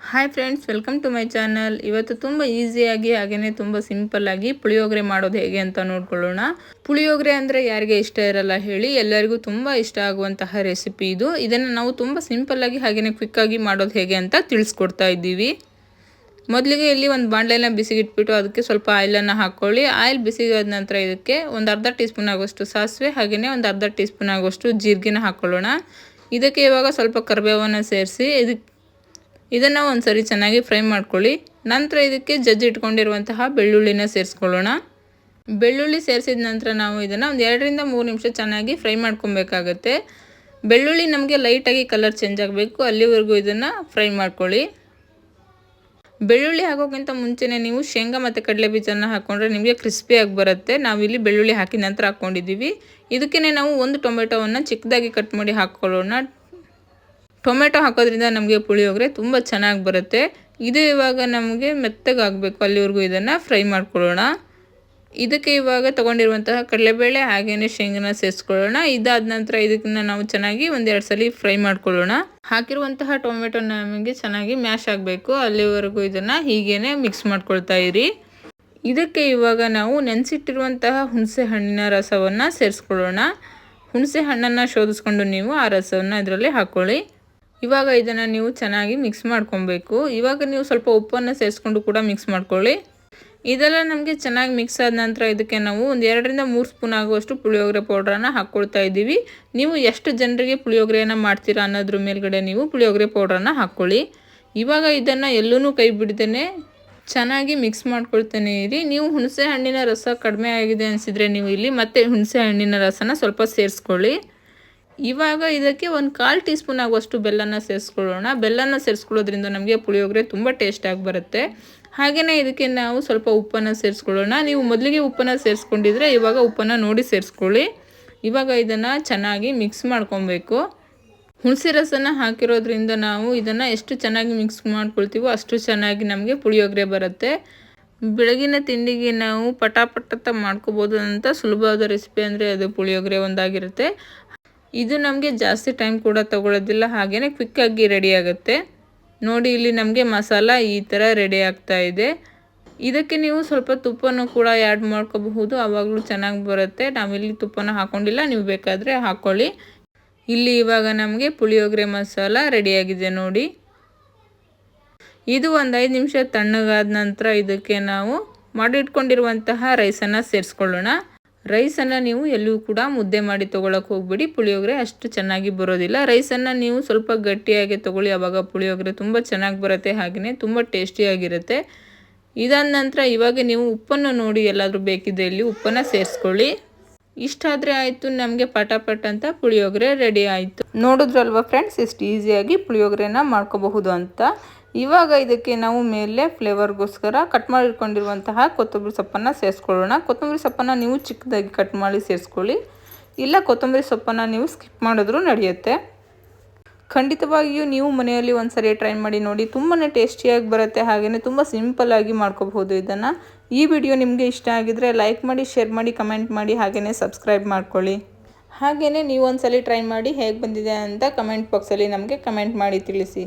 Hi friends welcome to my channel ಇವತ್ತು ತುಂಬ ಈಸಿಯಾಗಿ ಹಾಗೆಯೇ ತುಂಬ ಸಿಂಪಲ್ಲಾಗಿ ಪುಳಿಯೋಗರೆ ಮಾಡೋದು ಹೇಗೆ ಅಂತ ನೋಡ್ಕೊಳ್ಳೋಣ. ಪುಳಿಯೋಗರೆ ಅಂದರೆ ಯಾರಿಗೆ ಇಷ್ಟ ಇರಲ್ಲ ಹೇಳಿ, ಎಲ್ಲರಿಗೂ ತುಂಬ ಇಷ್ಟ ಆಗುವಂತಹ ರೆಸಿಪಿ ಇದು. ಇದನ್ನು ನಾವು ತುಂಬ ಸಿಂಪಲ್ಲಾಗಿ ಹಾಗೆಯೇ ಕ್ವಿಕ್ಕಾಗಿ ಮಾಡೋದು ಹೇಗೆ ಅಂತ ತಿಳಿಸ್ಕೊಡ್ತಾ ಇದ್ದೀವಿ. ಮೊದಲಿಗೆ ಇಲ್ಲಿ ಒಂದು ಬಾಣಲೆನ ಬಿಸಿಗಿಟ್ಬಿಟ್ಟು ಅದಕ್ಕೆ ಸ್ವಲ್ಪ ಆಯಿಲನ್ನು ಹಾಕ್ಕೊಳ್ಳಿ ಆಯಿಲ್ ಬಿಸಿಗಾದ ನಂತರ ಇದಕ್ಕೆ ಒಂದು ಅರ್ಧ ಟೀ ಸ್ಪೂನ್ ಆಗೋಷ್ಟು ಸಾಸಿವೆ ಹಾಗೆಯೇ ಒಂದು ಅರ್ಧ ಟೀ ಸ್ಪೂನ್ ಆಗೋಷ್ಟು ಜೀರಿಗೆನ ಹಾಕ್ಕೊಳ್ಳೋಣ ಇದಕ್ಕೆ ಇವಾಗ ಸ್ವಲ್ಪ ಕರಿಬೇವನ್ನು ಸೇರಿಸಿ ಇದಕ್ಕೆ ಇದನ್ನು ಒಂದು ಸರಿ ಚೆನ್ನಾಗಿ ಫ್ರೈ ಮಾಡ್ಕೊಳ್ಳಿ. ನಂತರ ಇದಕ್ಕೆ ಜಜ್ಜಿ ಇಟ್ಕೊಂಡಿರುವಂತಹ ಬೆಳ್ಳುಳ್ಳಿನ ಸೇರಿಸ್ಕೊಳ್ಳೋಣ. ಬೆಳ್ಳುಳ್ಳಿ ಸೇರಿಸಿದ ನಂತರ ನಾವು ಇದನ್ನು ಒಂದು ಎರಡರಿಂದ ಮೂರು ನಿಮಿಷ ಚೆನ್ನಾಗಿ ಫ್ರೈ ಮಾಡ್ಕೊಬೇಕಾಗತ್ತೆ. ಬೆಳ್ಳುಳ್ಳಿ ನಮಗೆ ಲೈಟಾಗಿ ಕಲರ್ ಚೇಂಜ್ ಆಗಬೇಕು. ಅಲ್ಲಿವರೆಗೂ ಇದನ್ನು ಫ್ರೈ ಮಾಡ್ಕೊಳ್ಳಿ. ಬೆಳ್ಳುಳ್ಳಿ ಹಾಕೋಕ್ಕಿಂತ ಮುಂಚೆನೇ ನೀವು ಶೇಂಗಾ ಮತ್ತು ಕಡಲೆ ಬೀಜನ ಹಾಕ್ಕೊಂಡ್ರೆ ನಿಮಗೆ ಕ್ರಿಸ್ಪಿಯಾಗಿ ಬರುತ್ತೆ. ನಾವಿಲ್ಲಿ ಬೆಳ್ಳುಳ್ಳಿ ಹಾಕಿ ನಂತರ ಹಾಕ್ಕೊಂಡಿದ್ದೀವಿ ಇದಕ್ಕೇ ನಾವು ಒಂದು ಟೊಮೆಟೊವನ್ನು ಚಿಕ್ಕದಾಗಿ ಕಟ್ ಮಾಡಿ ಹಾಕ್ಕೊಳ್ಳೋಣ ಟೊಮೆಟೊ ಹಾಕೋದ್ರಿಂದ ನಮಗೆ ಪುಳಿಯೋಗರೆ ತುಂಬ ಚೆನ್ನಾಗಿ ಬರುತ್ತೆ. ಇದು ಇವಾಗ ನಮಗೆ ಮೆತ್ತಗಾಗಬೇಕು, ಅಲ್ಲಿವರೆಗೂ ಇದನ್ನು ಫ್ರೈ ಮಾಡ್ಕೊಳ್ಳೋಣ. ಇದಕ್ಕೆ ಇವಾಗ ತೊಗೊಂಡಿರುವಂತಹ ಕಡಲೆಬೇಳೆ ಹಾಗೆಯೇ ಶೇಂಗನ ಸೇರಿಸ್ಕೊಳ್ಳೋಣ. ಇದಾದ ನಂತರ ಇದಕ್ಕನ್ನು ನಾವು ಚೆನ್ನಾಗಿ ಒಂದೆರಡು ಸಲ ಫ್ರೈ ಮಾಡ್ಕೊಳ್ಳೋಣ. ಹಾಕಿರುವಂತಹ ಟೊಮೆಟೊ ನಮಗೆ ಚೆನ್ನಾಗಿ ಮ್ಯಾಶ್ ಆಗಬೇಕು. ಅಲ್ಲಿವರೆಗೂ ಇದನ್ನು ಹೀಗೇನೆ ಮಿಕ್ಸ್ ಮಾಡ್ಕೊಳ್ತಾ ಇರಿ. ಇದಕ್ಕೆ ಇವಾಗ ನಾವು ನೆನೆಸಿಟ್ಟಿರುವಂತಹ ಹುಣಸೆ ಹಣ್ಣಿನ ರಸವನ್ನು ಸೇರಿಸ್ಕೊಳ್ಳೋಣ. ಹುಣಸೆ ಹಣ್ಣನ್ನು ಶೋಧಿಸ್ಕೊಂಡು ನೀವು ಆ ರಸವನ್ನು ಇದರಲ್ಲಿ ಹಾಕ್ಕೊಳ್ಳಿ ಇವಾಗ ಇದನ್ನು ನೀವು ಚೆನ್ನಾಗಿ ಮಿಕ್ಸ್ ಮಾಡ್ಕೊಬೇಕು. ಇವಾಗ ನೀವು ಸ್ವಲ್ಪ ಉಪ್ಪನ್ನು ಸೇರಿಸ್ಕೊಂಡು ಕೂಡ ಮಿಕ್ಸ್ ಮಾಡ್ಕೊಳ್ಳಿ. ಇದೆಲ್ಲ ನಮಗೆ ಚೆನ್ನಾಗಿ ಮಿಕ್ಸ್ ಆದ ನಂತರ ಇದಕ್ಕೆ ನಾವು ಒಂದು ಎರಡರಿಂದ ಮೂರು ಸ್ಪೂನ್ ಆಗುವಷ್ಟು ಪುಳಿಯೋಗರೆ ಪೌಡ್ರನ್ನ ಹಾಕ್ಕೊಳ್ತಾ ಇದ್ದೀವಿ. ನೀವು ಎಷ್ಟು ಜನರಿಗೆ ಪುಳಿಯೋಗರೆಯನ್ನು ಮಾಡ್ತೀರಾ ಅನ್ನೋದ್ರ ಮೇಲ್ಗಡೆ ನೀವು ಪುಳಿಯೋಗರೆ ಪೌಡ್ರನ್ನು ಹಾಕ್ಕೊಳ್ಳಿ ಇವಾಗ ಇದನ್ನು ಎಲ್ಲೂ ಕೈ ಬಿಡ್ದೇ ಚೆನ್ನಾಗಿ ಮಿಕ್ಸ್ ಮಾಡ್ಕೊಳ್ತಾನೆ ಇರಿ. ನೀವು ಹುಣಸೆ ಹಣ್ಣಿನ ರಸ ಕಡಿಮೆ ಆಗಿದೆ ಅನಿಸಿದರೆ ನೀವು ಇಲ್ಲಿ ಮತ್ತೆ ಹುಣಸೆ ಹಣ್ಣಿನ ರಸನ ಸ್ವಲ್ಪ ಸೇರಿಸ್ಕೊಳ್ಳಿ. ಇವಾಗ ಇದಕ್ಕೆ ಒಂದು ಕಾಲು ಟೀ ಸ್ಪೂನ್ ಆಗುವಷ್ಟು ಬೆಲ್ಲನ ಸೇರಿಸ್ಕೊಳ್ಳೋಣ. ಬೆಲ್ಲನ ಸೇರಿಸ್ಕೊಳ್ಳೋದ್ರಿಂದ ನಮಗೆ ಪುಳಿಯೋಗರೆ ತುಂಬ ಟೇಸ್ಟಾಗಿ ಬರುತ್ತೆ. ಹಾಗೆಯೇ ಇದಕ್ಕೆ ನಾವು ಸ್ವಲ್ಪ ಉಪ್ಪನ್ನು ಸೇರಿಸ್ಕೊಳ್ಳೋಣ. ನೀವು ಮೊದಲಿಗೆ ಉಪ್ಪನ್ನು ಸೇರಿಸ್ಕೊಂಡಿದ್ರೆ ಇವಾಗ ಉಪ್ಪನ್ನು ನೋಡಿ ಸೇರಿಸ್ಕೊಳ್ಳಿ. ಇವಾಗ ಇದನ್ನು ಚೆನ್ನಾಗಿ ಮಿಕ್ಸ್ ಮಾಡ್ಕೊಬೇಕು. ಹುಣಸೆ ರಸನ ಹಾಕಿರೋದ್ರಿಂದ ನಾವು ಇದನ್ನು ಎಷ್ಟು ಚೆನ್ನಾಗಿ ಮಿಕ್ಸ್ ಮಾಡ್ಕೊಳ್ತೀವೋ ಅಷ್ಟು ಚೆನ್ನಾಗಿ ನಮಗೆ ಪುಳಿಯೋಗರೆ ಬರುತ್ತೆ. ಬೆಳಗಿನ ತಿಂಡಿಗೆ ನಾವು ಪಟಾಪಟ ಮಾಡ್ಕೋಬೋದು ಅಂತ ಸುಲಭವಾದ ರೆಸಿಪಿ ಅಂದರೆ ಅದು ಪುಳಿಯೋಗರೆ ಒಂದಾಗಿರುತ್ತೆ. ಇದು ನಮಗೆ ಜಾಸ್ತಿ ಟೈಮ್ ಕೂಡ ತಗೊಳ್ಳೋದಿಲ್ಲ ಹಾಗೆಯೇ ಕ್ವಿಕ್ಕಾಗಿ ರೆಡಿ ಆಗುತ್ತೆ. ನೋಡಿ ಇಲ್ಲಿ ನಮಗೆ ಮಸಾಲ ಈ ಥರ ರೆಡಿ ಆಗ್ತಾ ಇದೆ. ಇದಕ್ಕೆ ನೀವು ಸ್ವಲ್ಪ ತುಪ್ಪನೂ ಕೂಡ ಆ್ಯಡ್ ಮಾಡ್ಕೋಬಹುದು, ಆವಾಗಲೂ ಚೆನ್ನಾಗಿ ಬರುತ್ತೆ. ನಾವಿಲ್ಲಿ ತುಪ್ಪನ ಹಾಕ್ಕೊಂಡಿಲ್ಲ ನೀವು ಬೇಕಾದರೆ ಹಾಕ್ಕೊಳ್ಳಿ ಇಲ್ಲಿ ಇವಾಗ ನಮಗೆ ಪುಳಿಯೋಗರೆ ಮಸಾಲ ರೆಡಿಯಾಗಿದೆ ನೋಡಿ. ಇದು ಒಂದು ಐದು ನಿಮಿಷ ತಣ್ಣಗಾದ ನಂತರ ಇದಕ್ಕೆ ನಾವು ಮಾಡಿಟ್ಕೊಂಡಿರುವಂತಹ ರೈಸನ್ನು ಸೇರಿಸ್ಕೊಳ್ಳೋಣ. ರೈಸನ್ನು ನೀವು ಎಲ್ಲೂ ಕೂಡ ಮುದ್ದೆ ಮಾಡಿ ತೊಗೊಳಕ್ಕೆ ಹೋಗ್ಬಿಡಿ. ಪುಳಿಯೋಗರೆ ಅಷ್ಟು ಚೆನ್ನಾಗಿ ಬರೋದಿಲ್ಲ. ರೈಸನ್ನು ನೀವು ಸ್ವಲ್ಪ ಗಟ್ಟಿಯಾಗಿ ತೊಗೊಳ್ಳಿ. ಆವಾಗ ಪುಳಿಯೋಗರೆ ತುಂಬ ಚೆನ್ನಾಗಿ ಬರುತ್ತೆ. ಹಾಗೆಯೇ ತುಂಬ ಟೇಸ್ಟಿಯಾಗಿರುತ್ತೆ ಇದಾದ ನಂತರ ಇವಾಗ ನೀವು ಉಪ್ಪನ್ನು ನೋಡಿ ಎಲ್ಲಾದರೂ ಬೇಕಿದ್ರೆ ಇಲ್ಲಿ ಉಪ್ಪನ್ನು ಸೇರಿಸ್ಕೊಳ್ಳಿ. ಇಷ್ಟಾದರೆ ಆಯಿತು. ನಮಗೆ ಪಟಾಪಟ್ ಅಂತ ಪುಳಿಯೋಗರೆ ರೆಡಿ ಆಯಿತು. ನೋಡಿದ್ರಲ್ವ ಫ್ರೆಂಡ್ಸ್? ಎಷ್ಟು ಈಸಿಯಾಗಿ ಪುಳಿಯೋಗರೆನ ಮಾಡ್ಕೋಬಹುದು ಅಂತ. ಇವಾಗ ಇದಕ್ಕೆ ನಾವು ಮೇಲೆ ಫ್ಲೇವರ್ಗೋಸ್ಕರ ಕಟ್ ಮಾಡಿಟ್ಕೊಂಡಿರುವಂತಹ ಕೊತ್ತಂಬರಿ ಸೊಪ್ಪನ್ನು ಸೇರಿಸ್ಕೊಳ್ಳೋಣ. ಕೊತ್ತಂಬರಿ ಸೊಪ್ಪನ್ನು ನೀವು ಚಿಕ್ಕದಾಗಿ ಕಟ್ ಮಾಡಿ ಸೇರಿಸ್ಕೊಳ್ಳಿ. ಇಲ್ಲ ಕೊತ್ತಂಬರಿ ಸೊಪ್ಪನ್ನು ನೀವು ಸ್ಕಿಪ್ ಮಾಡಿದ್ರೂ ನಡೆಯುತ್ತೆ. ಖಂಡಿತವಾಗಿಯೂ ನೀವು ಮನೆಯಲ್ಲಿ ಒಂದು ಸರಿ ಟ್ರೈ ಮಾಡಿ ನೋಡಿ. ತುಂಬಾ ಟೇಸ್ಟಿಯಾಗಿ ಬರುತ್ತೆ. ಹಾಗೆಯೇ ತುಂಬ ಸಿಂಪಲ್ಲಾಗಿ ಮಾಡ್ಕೋಬಹುದು ಇದನ್ನು. ಈ ವಿಡಿಯೋ ನಿಮಗೆ ಇಷ್ಟ ಆಗಿದರೆ ಲೈಕ್ ಮಾಡಿ, ಶೇರ್ ಮಾಡಿ, ಕಮೆಂಟ್ ಮಾಡಿ ಹಾಗೆಯೇ ಸಬ್ಸ್ಕ್ರೈಬ್ ಮಾಡ್ಕೊಳ್ಳಿ. ಹಾಗೆಯೇ ನೀವು ಒಂದು ಸಲ ಟ್ರೈ ಮಾಡಿ ಹೇಗೆ ಬಂದಿದೆ ಅಂತ ಕಮೆಂಟ್ ಬಾಕ್ಸಲ್ಲಿ ನಮಗೆ ಕಮೆಂಟ್ ಮಾಡಿ ತಿಳಿಸಿ.